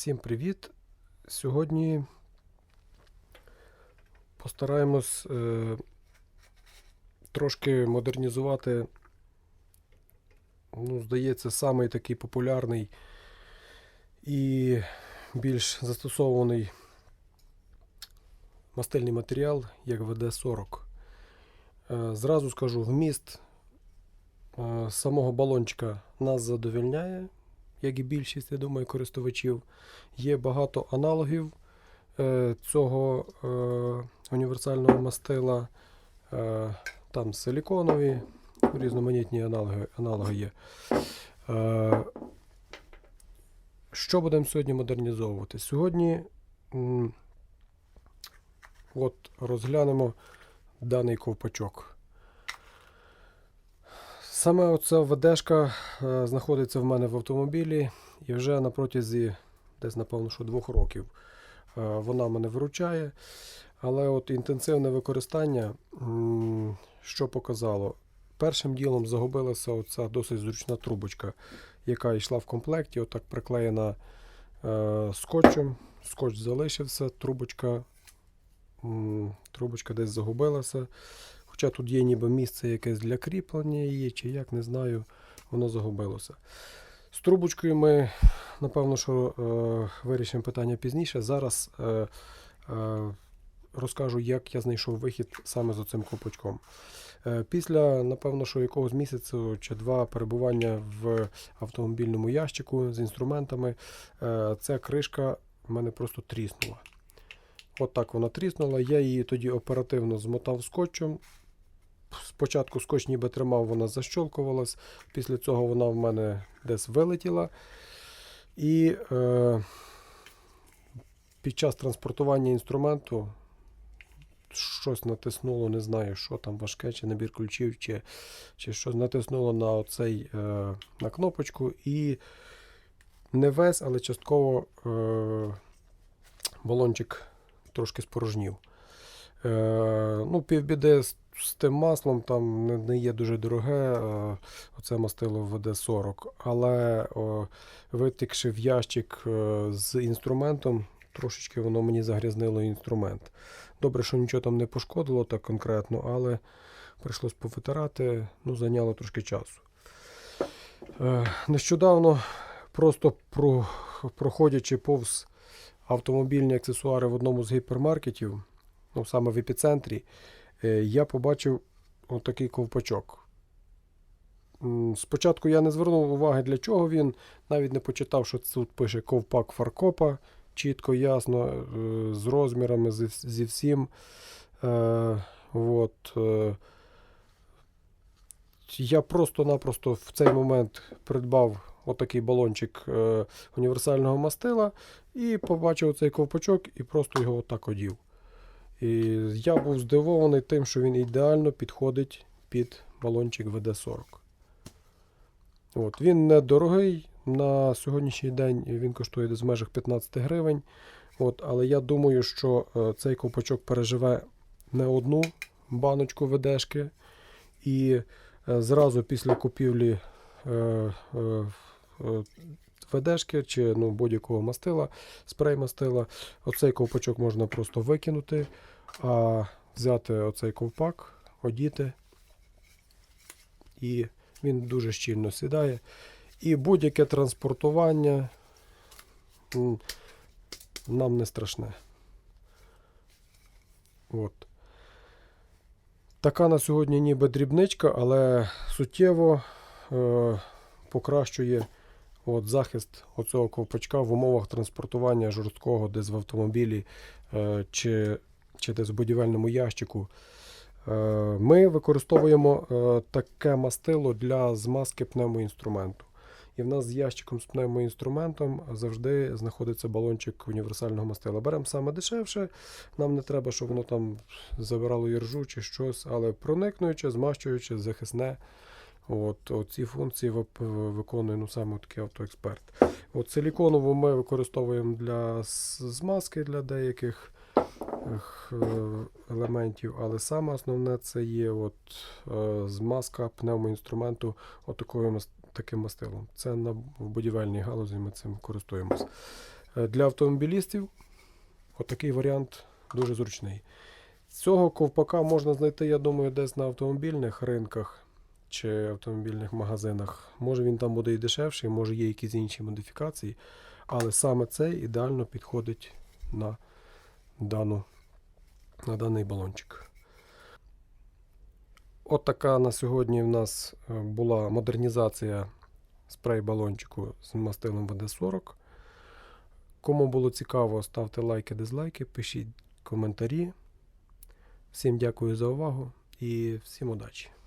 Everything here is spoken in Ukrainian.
Всім привіт! Сьогодні постараємось е, трошки модернізувати, ну, здається, самий такий популярний і більш застосований мастильний матеріал, як ВД-40. Е, зразу скажу, вміст е, самого балончика нас задовільняє як і більшість, я думаю, користувачів. Є багато аналогів е, цього е, універсального мастила. Е, там силіконові, різноманітні аналоги, аналоги є. Е, що будемо сьогодні модернізовувати? Сьогодні м, от розглянемо даний ковпачок. Саме оця ВДшка е, знаходиться в мене в автомобілі і вже на протязі десь, напевно, що двох років е, вона мене виручає. Але от інтенсивне використання, що показало? Першим ділом загубилася оця досить зручна трубочка, яка йшла в комплекті, отак приклеєна е, скотчем. Скотч залишився, трубочка, трубочка десь загубилася. Хоча тут є ніби місце якесь для кріплення її, чи як, не знаю, воно загубилося. З трубочкою ми, напевно, що е, вирішимо питання пізніше. Зараз е, е, розкажу, як я знайшов вихід саме з оцим копачком. Е, після, напевно, що якогось місяцю чи два перебування в автомобільному ящику з інструментами, е, ця кришка в мене просто тріснула. От так вона тріснула. Я її тоді оперативно змотав скотчем. Спочатку скотч ніби тримав, вона защолкувалась. Після цього вона в мене десь вилетіла. І е, під час транспортування інструменту щось натиснуло, не знаю, що там важке, чи набір ключів, чи, чи щось натиснуло на оцей, е, на кнопочку. І не весь, але частково е, балончик трошки спорожнів. Е, ну, півбіди з, з тим маслом там не, не є дуже дороге. Е, оце мастило ВД-40. Але о, витікши в ящик е, з інструментом, трошечки воно мені загрязнило інструмент. Добре, що нічого там не пошкодило так конкретно, але прийшлось повитирати, ну, зайняло трошки часу. Е, нещодавно, просто про, проходячи повз автомобільні аксесуари в одному з гіпермаркетів, ну, саме в епіцентрі, е, я побачив отакий ковпачок. Спочатку я не звернув уваги, для чого він, навіть не почитав, що тут пише ковпак Фаркопа, чітко, ясно, е, з розмірами, зі, всім. Е, от, я просто-напросто в цей момент придбав отакий балончик універсального мастила і побачив цей ковпачок і просто його отак одів. І я був здивований тим, що він ідеально підходить під балончик ВД-40. От, він недорогий. На сьогоднішній день він коштує десь в межах 15 гривень. От, але я думаю, що е, цей ковпачок переживе не одну баночку ВДшки. І е, зразу після купівлі е, ВДшки чи ну, будь-якого мастила, спрей мастила, оцей ковпачок можна просто викинути, а взяти оцей ковпак, одіти, і він дуже щільно сідає. І будь-яке транспортування нам не страшне. От. Така на сьогодні ніби дрібничка, але суттєво е, покращує от, захист оцього ковпачка в умовах транспортування жорсткого десь в автомобілі е, чи, чи десь в будівельному ящику. Е, Ми використовуємо е, таке мастило для змазки пневмоінструменту. І в нас з ящиком з пневмоінструментом завжди знаходиться балончик універсального мастила. Беремо саме дешевше, нам не треба, щоб воно там забирало іржу чи щось, але проникнуюче, змащуюче, захисне. От, ці функції виконує ну, саме такий автоексперт. От силіконову ми використовуємо для змазки для деяких елементів, але саме основне це є от, е, змазка пневмоінструменту от таким мастилом. Це на будівельній галузі ми цим користуємося. Е, Для автомобілістів отакий варіант дуже зручний. Цього ковпака можна знайти, я думаю, десь на автомобільних ринках чи автомобільних магазинах. Може він там буде і дешевший, може є якісь інші модифікації, але саме цей ідеально підходить на, дану, на даний балончик. От така на сьогодні в нас е, була модернізація спрей-балончику з мастилом ВД-40. Кому було цікаво, ставте лайки, дизлайки, пишіть коментарі. Всім дякую за увагу і всім удачі!